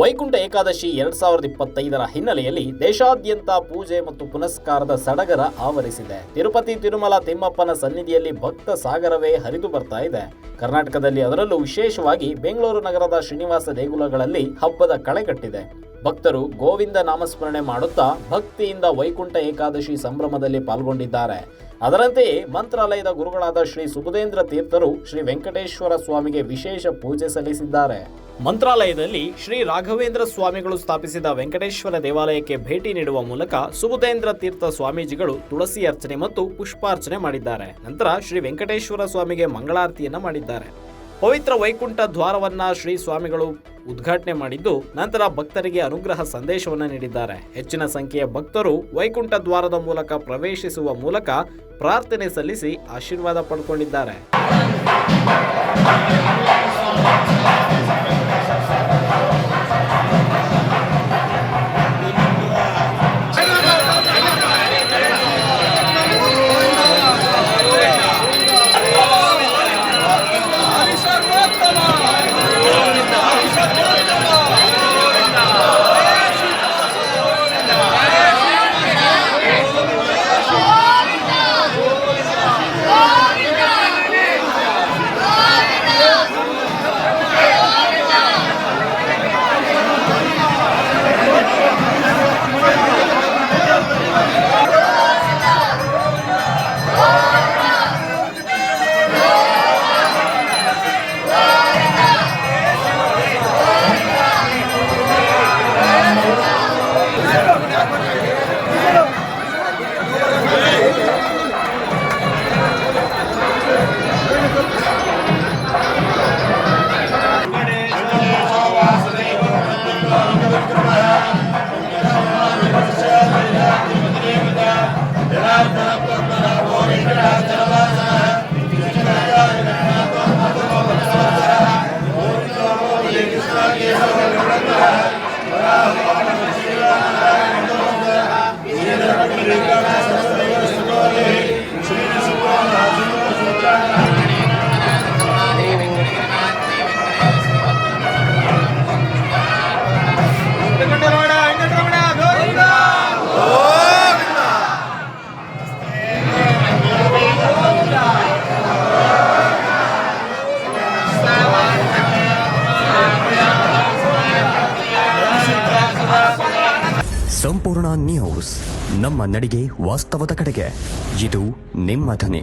ವೈಕುಂಠ ಏಕಾದಶಿ ಎರಡ್ ಸಾವಿರದ ಇಪ್ಪತ್ತೈದರ ಹಿನ್ನೆಲೆಯಲ್ಲಿ ದೇಶಾದ್ಯಂತ ಪೂಜೆ ಮತ್ತು ಪುನಸ್ಕಾರದ ಸಡಗರ ಆವರಿಸಿದೆ. ತಿರುಪತಿ, ತಿರುಮಲ, ತಿಮ್ಮಪ್ಪನ ಸನ್ನಿಧಿಯಲ್ಲಿ ಭಕ್ತ ಸಾಗರವೇ ಹರಿದು ಬರ್ತಾ ಇದೆ. ಕರ್ನಾಟಕದಲ್ಲಿ ಅದರಲ್ಲೂ ವಿಶೇಷವಾಗಿ ಬೆಂಗಳೂರು ನಗರದ ಶ್ರೀನಿವಾಸ ದೇಗುಲಗಳಲ್ಲಿ ಹಬ್ಬದ ಕಳೆಗಟ್ಟಿದೆ ಭಕ್ತರು ಗೋವಿಂದ ನಾಮಸ್ಮರಣೆ ಮಾಡುತ್ತಾ ಭಕ್ತಿಯಿಂದ ವೈಕುಂಠ ಏಕಾದಶಿ ಸಂಭ್ರಮದಲ್ಲಿ ಪಾಲ್ಗೊಂಡಿದ್ದಾರೆ. ಅದರಂತೆಯೇ ಮಂತ್ರಾಲಯದ ಗುರುಗಳಾದ ಶ್ರೀ ಸುಬುಧೇಂದ್ರ ತೀರ್ಥರು ಶ್ರೀ ವೆಂಕಟೇಶ್ವರ ಸ್ವಾಮಿಗೆ ವಿಶೇಷ ಪೂಜೆ ಸಲ್ಲಿಸಿದ್ದಾರೆ. ಮಂತ್ರಾಲಯದಲ್ಲಿ ಶ್ರೀ ರಾಘವೇಂದ್ರ ಸ್ವಾಮಿಗಳು ಸ್ಥಾಪಿಸಿದ ವೆಂಕಟೇಶ್ವರ ದೇವಾಲಯಕ್ಕೆ ಭೇಟಿ ನೀಡುವ ಮೂಲಕ ಸುಬುಧೇಂದ್ರ ತೀರ್ಥ ಸ್ವಾಮೀಜಿಗಳು ತುಳಸಿ ಅರ್ಚನೆ ಮತ್ತು ಪುಷ್ಪಾರ್ಚನೆ ಮಾಡಿದ್ದಾರೆ. ನಂತರ ಶ್ರೀ ವೆಂಕಟೇಶ್ವರ ಸ್ವಾಮಿಗೆ ಮಂಗಳಾರತಿಯನ್ನ ಮಾಡಿದ್ದಾರೆ. ಪವಿತ್ರ ವೈಕುಂಠ ದ್ವಾರವನ್ನ ಶ್ರೀ ಸ್ವಾಮಿಗಳು ಉದ್ಘಾಟನೆ ಮಾಡಿದ್ದು ನಂತರ ಭಕ್ತರಿಗೆ ಅನುಗ್ರಹ ಸಂದೇಶವನ್ನು ನೀಡಿದ್ದಾರೆ. ಹೆಚ್ಚಿನ ಸಂಖ್ಯೆಯ ಭಕ್ತರು ವೈಕುಂಠ ದ್ವಾರದ ಮೂಲಕ ಪ್ರವೇಶಿಸುವ ಮೂಲಕ ಪ್ರಾರ್ಥನೆ ಸಲ್ಲಿಸಿ ಆಶೀರ್ವಾದ ಪಡ್ಕೊಂಡಿದ್ದಾರೆ. ಸಂಪೂರ್ಣ ನ್ಯೂಸ್ ನಮ್ಮ ನಡಿಗೆ ವಾಸ್ತವದ ಕಡೆಗೆ. ಇದು ನಿಮ್ಮ ಧ್ವನಿ.